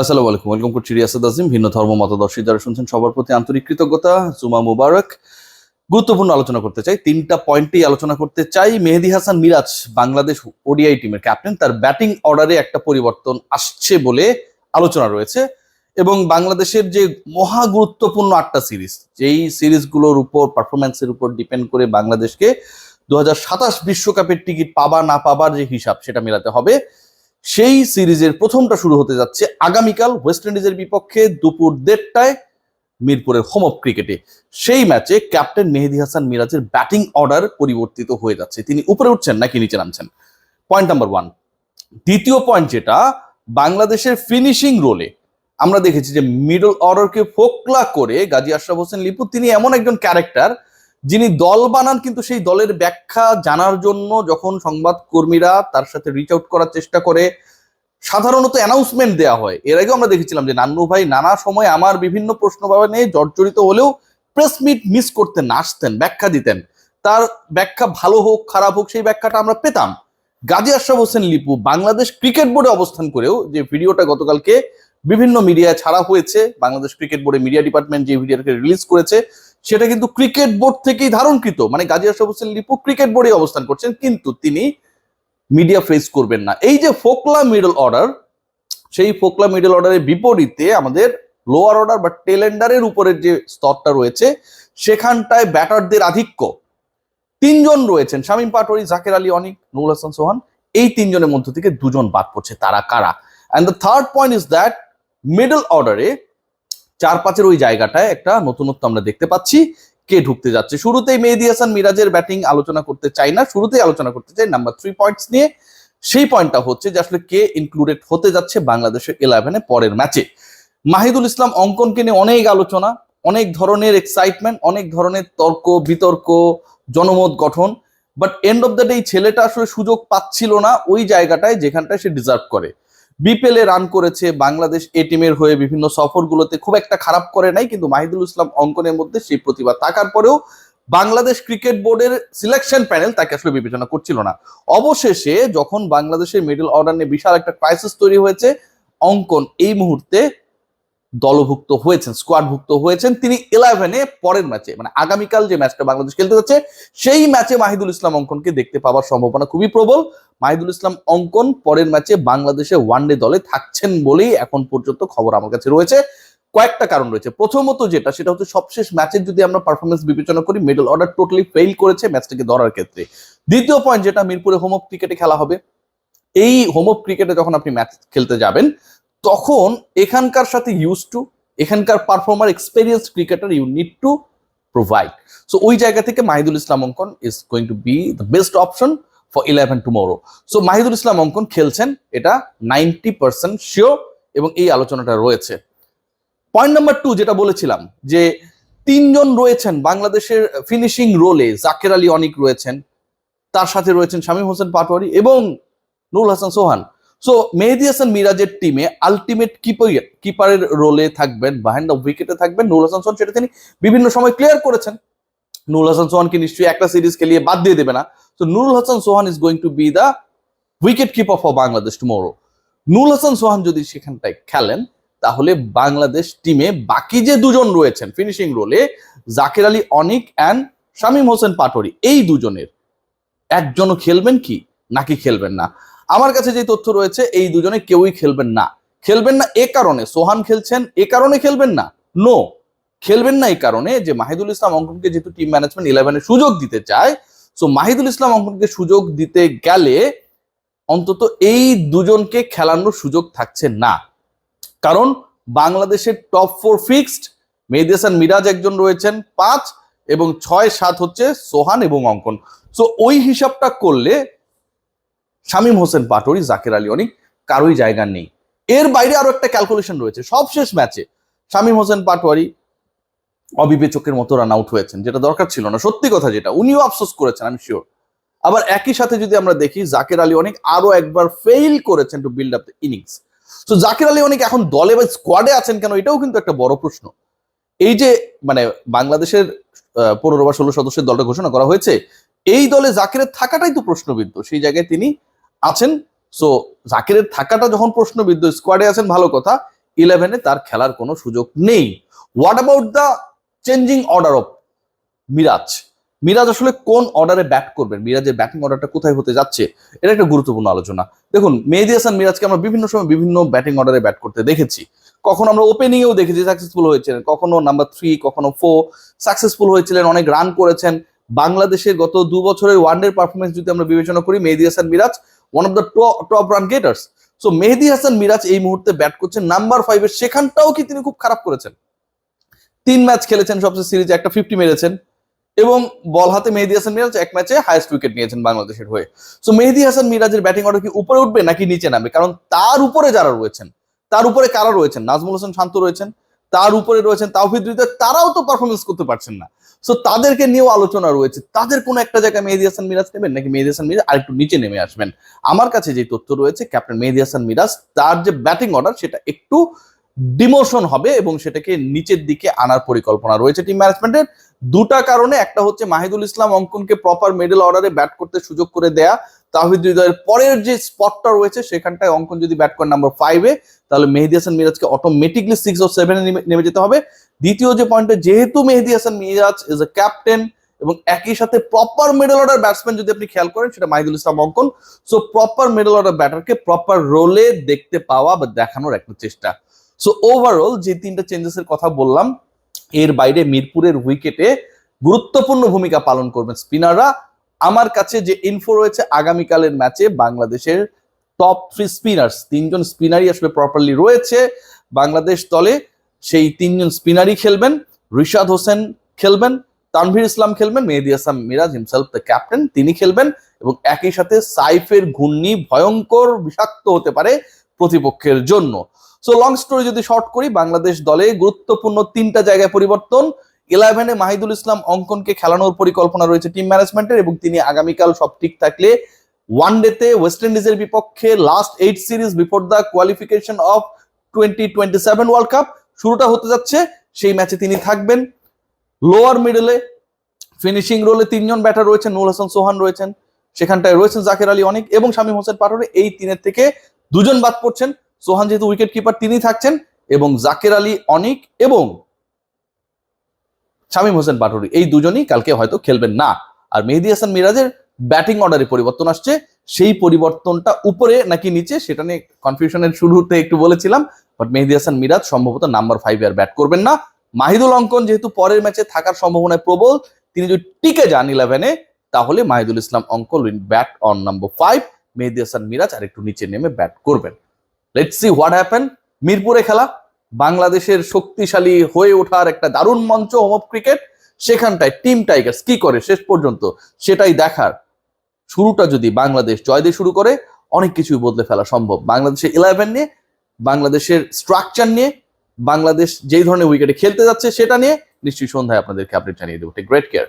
আসসালামু আলাইকুম। ওয়েলকাম করছি রিয়াসাদ আজিম। ভিন্ন ধর্ম, মতাদর্শী যারা শুনছেন সবার প্রতি আন্তরিক কৃতজ্ঞতা। জুমা মুবারক। গুরুত্বপূর্ণ আলোচনা করতে চাই। তিনটা পয়েন্টেই আলোচনা করতে চাই। মেহেদি হাসান মিরাজ বাংলাদেশ ওডিআই টিমের ক্যাপ্টেন তার ব্যাটিং অর্ডারে একটা পরিবর্তন আসছে বলে আলোচনা রয়েছে। এবং বাংলাদেশের যে মহা গুরুত্বপূর্ণ আটটা সিরিজ যেই সিরিজগুলোর উপর পারফরমেন্সের উপর ডিপেন্ড করে বাংলাদেশকে দু বিশ্বকাপের টিকিট পাবা না পাবার যে হিসাব, সেটা মেলাতে হবে। সেই সিরিজের প্রথমটা শুরু হতে যাচ্ছে আগামীকাল ওয়েস্ট ইন্ডিজের বিপক্ষে দুপুর দেড়টায় মিরপুরের হোম অফ ক্রিকেটে। সেই ম্যাচে ক্যাপ্টেন মেহেদি হাসান মিরাজের ব্যাটিং অর্ডার পরিবর্তিত হয়ে যাচ্ছে। তিনি উপরে উঠছেন নাকি নিচে নামছেন? Point number one. দ্বিতীয় পয়েন্ট যেটা, বাংলাদেশের ফিনিশিং রোলে আমরা দেখেছি যে মিডল অর্ডারকে ফোকলা করে গাজী আশরাফ হোসেন লিপু, তিনি এমন একজন ক্যারেক্টার যিনি দল বানান কিন্তু সেই দলের ব্যাখ্যা জানার জন্য যখন সংবাদ কর্মীরা তার সাথে রিচ আউট করার চেষ্টা করে, সাধারণত অ্যানাউন্সমেন্ট দেওয়া হয়। এর আগেও আমরা দেখেছিলাম যে, নান্নু ভাই নানা সময় আমার বিভিন্ন প্রশ্ন জর্জরিত হলেও প্রেস মিট মিস করতেন, আসতেন, ব্যাখ্যা দিতেন। তার ব্যাখ্যা ভালো হোক, খারাপ হোক, সেই ব্যাখ্যাটা আমরা পেতাম। গাজী আশরাফ হোসেন লিপু বাংলাদেশ ক্রিকেট বোর্ডে অবস্থান করেও যে ভিডিওটা গতকালকে বিভিন্ন মিডিয়ায় ছাড়া হয়েছে, বাংলাদেশ ক্রিকেট বোর্ডে মিডিয়া ডিপার্টমেন্ট যে ভিডিওটাকে রিলিজ করেছে সেটা কিন্তু ক্রিকেট বোর্ড থেকেই ধারণকৃত। মানে গাজী আশরাফ হোসেন লিপু ক্রিকেট বোর্ডে অবস্থান করছেন, কিন্তু তিনি মিডিয়া ফেস করবেন না। এই যে ফোকলা মিডল অর্ডার সেই ফোকলা মিডল অর্ডারের বিপরীতে আমাদের লোয়ার অর্ডার বা টেলেন্ডারের উপরের যে স্তরটা রয়েছে, সেখানটায় ব্যাটারদের আধিক্য। তিনজন রয়েছেন, শামীম পাটোয়ারি, জাকের আলী অনিক, নুরুল হাসান সোহান, এই তিনজনের মধ্য থেকে দুজন বাদ পড়ছে। তারা কারা? And the third point is that middle অর্ডারে চার পাঁচের ওই জায়গাটায় একটা নতুনত্ব আমরা দেখতে পাচ্ছি। কে ঢুকতে যাচ্ছে? শুরুতেই মেহেদি হাসান মিরাজের ব্যাটিং আলোচনা করতে চাই না, শুরুতেই আলোচনা করতে চাই নাম্বার থ্রি পয়েন্টস নিয়ে। সেই পয়েন্টটা হচ্ছে যে আসলে কে ইনক্লুডেড হতে যাচ্ছে বাংলাদেশের ইলেভেনে পরের ম্যাচে মাহিদুল ইসলাম অঙ্কনকে নিয়ে অনেক আলোচনা, অনেক ধরনের এক্সাইটমেন্ট অনেক ধরনের তর্ক, বিতর্ক, জনমত গঠন but end of the day ছেলেটা আসলে সুযোগ পাচ্ছিল না ওই জায়গাটায় যেখানটায় সে ডিজার্ভ করে। বিপিএল এ রান করেছে, বাংলাদেশ এ টিমের হয়ে বিভিন্ন সফরগুলোতে খুব একটা খারাপ করে নাই, কিন্তু মাহিদুল ইসলাম অঙ্কনের মধ্যে সেই প্রতিভা থাকার পরেও বাংলাদেশ ক্রিকেট বোর্ডের সিলেকশন প্যানেল তাকে আসলে বিবেচনা করছিল না। অবশেষে যখন বাংলাদেশের মিডল অর্ডার নিয়ে বিশাল একটা ক্রাইসিস তৈরি হয়েছে, অঙ্কন এই মুহূর্তে দলভুক্ত হয়েছেন স্কোয়াডভুক্ত হয়েছেন। তিনি ইলেভেনে পরের ম্যাচে মানে আগামীকাল যে ম্যাচটা বাংলাদেশ খেলতে যাচ্ছে, সেই ম্যাচে মাহিদুল ইসলাম অঙ্কনকে দেখতে পাওয়ার সম্ভাবনা খুবই প্রবল। মাহিদুল ইসলাম অঙ্কন পরের ম্যাচে বাংলাদেশে ওয়ানডে দলে থাকছেন বলেই এখন পর্যন্ত খবর আমার কাছে রয়েছে। কয়েকটা কারণ রয়েছে। প্রথমত যেটা, সেটা হচ্ছে সবশেষ ম্যাচের যদি আমরা পারফরমেন্স বিবেচনা করি মিডল অর্ডার টোটালি ফেল করেছে ম্যাচটাকে ধরার ক্ষেত্রে। দ্বিতীয় পয়েন্ট যেটা, মিরপুরে হোম অফ ক্রিকেটে খেলা হবে। এই হোম অফ ক্রিকেটে যখন আপনি ম্যাচ খেলতে যাবেন, তখন এখানকার সাথে ইউজ টু এখানকার performer experience cricketer you need to provide so ওই জায়গা থেকে Mahidul Islam Ankon is going to be the best option for eleven tomorrow so Mahidul Islam Ankon খেলছেন, এটা নাইনটি পার্সেন্ট শিওর এবং এই আলোচনাটা রয়েছে। পয়েন্ট নাম্বার টু যেটা বলেছিলাম, যে তিনজন রয়েছেন বাংলাদেশের ফিনিশিং রোলে জাকের আলী অনিক রয়েছেন, তার সাথে রয়েছেন শামীম হোসেন পাটোয়ারি এবং নুরুল হাসান সোহান। সো মেহেদি হাসান মিরাজের টিমে আলটিমেট কিপার কিপারের রোলে থাকবেন বাহাইন্ড দ্য উইকেটে থাকবেন নুরুল হাসান সোহান, সেটা তিনি বিভিন্ন সময় ক্লিয়ার করেছেন। নুরুল হাসান সোহানকে নিশ্চয়ই একটা সিরিজ খেলিয়ে বাদ দিয়ে দেবে না। তো Nurul Hasan Sohan is going to be the wicket keeper for Bangladesh tomorrow Nurul Hasan Sohan যদি সেখানটায় খেলেন, তাহলে বাংলাদেশ টিমে বাকি যে দুজন রয়েছেন ফিনিশিং রোলে জাকির আলী, অনিক অ্যান্ড শামীম হোসেন পাটোয়ারি, এই দুজনের একজনও খেলবেন কি? নাকি খেলবেন না? আমার কাছে যে তথ্য রয়েছে, এই দুজনে কেউই খেলবেন না। খেলবেন না এ কারণে। সোহান খেলছেন এ কারণে খেলবেন না? নো খেলবেন না এই কারণে যে মাহিদুল ইসলাম অঙ্কনকে যেহেতু টিম ম্যানেজমেন্ট ইলেভেনে সুযোগ দিতে চায় সো মাহিদুল ইসলাম অঙ্কনকে সুযোগ দিতে গেলে অন্তত এই দুজনকে খেলানোর সুযোগ থাকছে না। কারণ বাংলাদেশের top four fixed Mehedi Hasan Miraz একজন রয়েছেন পাঁচ এবং ছয় সাত হচ্ছে সোহান এবং অঙ্কন। সো ওই হিসাবটা করলে শামীম হোসেন পাটোরি, জাকের আলী অনিক কারোই জায়গা নেই। এর বাইরে আরও একটা ক্যালকুলেশন রয়েছে। সবশেষ ম্যাচে শামীম হোসেন পাটোয়ারি অবিবেচকের মতো রান আউট হয়েছেন, যেটা দরকার ছিল না। সত্যি কথা যেটা, উনিও আফসোস করেছেন আমি শিওর আবার একই সাথে যদি আমরা দেখি, জাকের আলী অনেক আরও একবার ফেইল করেছেন to build up the innings তো জাকির আলী অনেক এখন দলে বা স্কোয়াডে আছেন কেন, এটাও কিন্তু একটা বড় প্রশ্ন। এই যে মানে বাংলাদেশের পনেরো বা ষোলো সদস্যের দলটা ঘোষণা করা হয়েছে, এই দলে জাকিরের থাকাটাই তো প্রশ্নবিদ্ধ। সেই জায়গায় তিনি আছেন। সো জাকিরের থাকাটা যখন প্রশ্নবিদ্ধ স্কোয়াডে আছেন, ভালো কথা ইলেভেনে তার খেলার কোনো সুযোগ নেই। What about the changing order of Miraz Miraz আসলে কোন অর্ডারে ব্যাট করবেন? মিরাজের ব্যাটিং অর্ডারটা কোথায় হতে যাচ্ছে? এটা একটা গুরুত্বপূর্ণ আলোচনা। দেখুন মেহেদি হাসান মিরাজকে আমরা বিভিন্ন সময় বিভিন্ন ব্যাটিং অর্ডারে ব্যাট করতে দেখেছি। কখনো আমরা ওপেনিংয়েও দেখেছি সাকসেসফুল হয়েছিলেন। কখনো নাম্বার থ্রি কখনো ফোর সাকসেসফুল হয়েছিলেন, অনেক রান করেছেন। বাংলাদেশের গত দু বছরের ওয়ানডে পারফরমেন্স যদি আমরা বিবেচনা করি Mehedi Hasan Miraz one of the top run getters so Mehedi Hasan Miraz এই মুহূর্তে ব্যাট করছেন নাম্বার ফাইভের সেখানটাও কি তিনি খুব খারাপ করেছেন? তিন ম্যাচ খেলেছেন সবচেয়ে সিরিজে, একটা ফিফটি মেরেছেন। এবং বল হাতে মেহেদি হাসান মিরাজ এক ম্যাচে হাইয়েস্ট উইকেট নিয়েছেন বাংলাদেশের হয়ে। সো মেহেদি হাসান মিরাজের ব্যাটিং অর্ডার কি উপরে উঠবে নাকি নিচে নামবে? কারণ তার উপরে যারা রয়েছেন, তার উপরে কারা রয়েছেন? নাজমুল হোসেন শান্ত রয়েছেন, তার উপরে রয়েছেন তাওহিদ হৃদয় তারাও তো পারফরমেন্স করতে পারছেন না। সো তাদেরকে নিয়েও আলোচনা রয়েছে। তাদের কোন একটা জায়গায় মেহেদি হাসান মিরাজ নেবেন নাকি মেহেদি হাসান মিরাজ আরেকটু নিচে নেমে আসবেন? আমার কাছে যে তথ্য রয়েছে, ক্যাপ্টেন মেহেদি হাসান মিরাজ তার যে ব্যাটিং অর্ডার সেটা একটু ডিমোশন হবে এবং সেটাকে নিচের দিকে আনার পরিকল্পনা রয়েছে টিম ম্যানেজমেন্টের দুটা কারণে, একটা হচ্ছে মাহিদুল ইসলাম অঙ্কনকে প্রপার মিডল অর্ডারে ব্যাট করতে সুযোগ করে দেয়া। তাহিদ হৃদয়ের পরের যে স্পটটা রয়েছে, সেখানটায় অঙ্কন যদি ব্যাট করে নাম্বার ফাইভে তাহলে মেহেদি হাসান মিরাজকে অটোমেটিকলি সিক্স ও সেভেনে নেমে যেতে হবে। দ্বিতীয় যে পয়েন্টে যেহেতু Mehedi Hasan Miraz is a captain এবং একই সাথে প্রপার মিডল অর্ডার ব্যাটসম্যান যদি আপনি খেয়াল করেন, সেটা Mahidul Islam Ankon. So proper middle order ব্যাটারকে proper রোলে দেখতে পাওয়া বা দেখানোর একটা চেষ্টা। সো ওভারঅল যে তিনটা চেঞ্জেস এর কথা বললাম, এর বাইরে মিরপুরের উইকেটে গুরুত্বপূর্ণ ভূমিকা পালন করবেন স্পিনাররা আমার কাছে যে ইনফো রয়েছে, আগামীকালের ম্যাচে বাংলাদেশের টপ থ্রি স্পিনার্স তিনজন স্পিনারই আসলে প্রপারলি রয়েছে। বাংলাদেশ দলে সেই তিনজন স্পিনারই খেলবেন, রিশাদ হোসেন খেলবেন, তানভীর ইসলাম খেলবেন, Mehedi Hasan Miraz himself the captain তিনি খেলবেন এবং একই সাথে সাইফের ঘূর্ণি ভয়ঙ্কর, বিষাক্ত হতে পারে প্রতিপক্ষের জন্য। সো লং স্টোরি যদি শর্ট করি, বাংলাদেশ দলে গুরুত্বপূর্ণ তিনটা জায়গায় পরিবর্তন। ইলেভেনে মাহিদুল ইসলাম অঙ্কনকে খেলানোর পরিকল্পনা রয়েছে টিম ম্যানেজমেন্টের এবং তিনি আগামীকাল সব ঠিক থাকলে ওয়ান ডেতে ওয়েস্ট ইন্ডিজের বিপক্ষে last eight series before the qualification of twenty twenty seven world cup শুরুটা হতে যাচ্ছে, সেই ম্যাচে তিনি থাকবেন। লোয়ার মিডলে ফিনিশিং রোলে তিনজন ব্যাটার রয়েছেন নুর হাসান সোহান রয়েছেন, সেখানটায় রয়েছেন জাকের আলী অনেক এবং শামীম হোসেন পাটোয়ারি এই তিনের থেকে দুজন বাদ পড়ছেন। সোহান যেহেতু উইকেট কিপার তিনি থাকছেন এবং জাকের আলী, অনিক এবং শামীম হোসেন পাটোয়ারি এই দুজনই কালকে হয়তো খেলবেন না। আর মেহেদি হাসান মিরাজের ব্যাটিং অর্ডারে পরিবর্তন আসছে। সেই পরিবর্তনটা উপরে নাকি নিচে, সেটা নিয়ে কনফিউশনের শুরুতে একটু বলেছিলাম। বাট মেহেদি হাসান মিরাজ সম্ভবত নাম্বার ফাইভ আর ব্যাট করবেন না। মাহিদুল অঙ্কন যেহেতু পরের ম্যাচে থাকার সম্ভাবনায় প্রবল, তিনি যদি টিকে যান ইলেভেনে তাহলে Mahidul Islam Ankon bat on number five Mehedi Hasan Miraz আর একটু নিচে নেমে ব্যাট করবেন। লেটস সি হোয়াট হ্যাপেন মিরপুরে খেলা, বাংলাদেশের শক্তিশালী হয়ে ওঠার একটা দারুণ মঞ্চ হোম অফ ক্রিকেট সেখানটায় টিম টাইগার্স কি করে শেষ পর্যন্ত? সেটাই দেখার শুরুটা যদি বাংলাদেশ জয় দিয়ে শুরু করে, অনেক কিছুই বদলে ফেলা সম্ভব। বাংলাদেশের ইলেভেন নিয়ে, বাংলাদেশের স্ট্রাকচার নিয়ে, বাংলাদেশ যেই ধরনের উইকেটে খেলতে যাচ্ছে সেটা নিয়ে নিশ্চয়ই সন্ধ্যায় আপনাদেরকে আপডেট জানিয়ে দেবো। Great care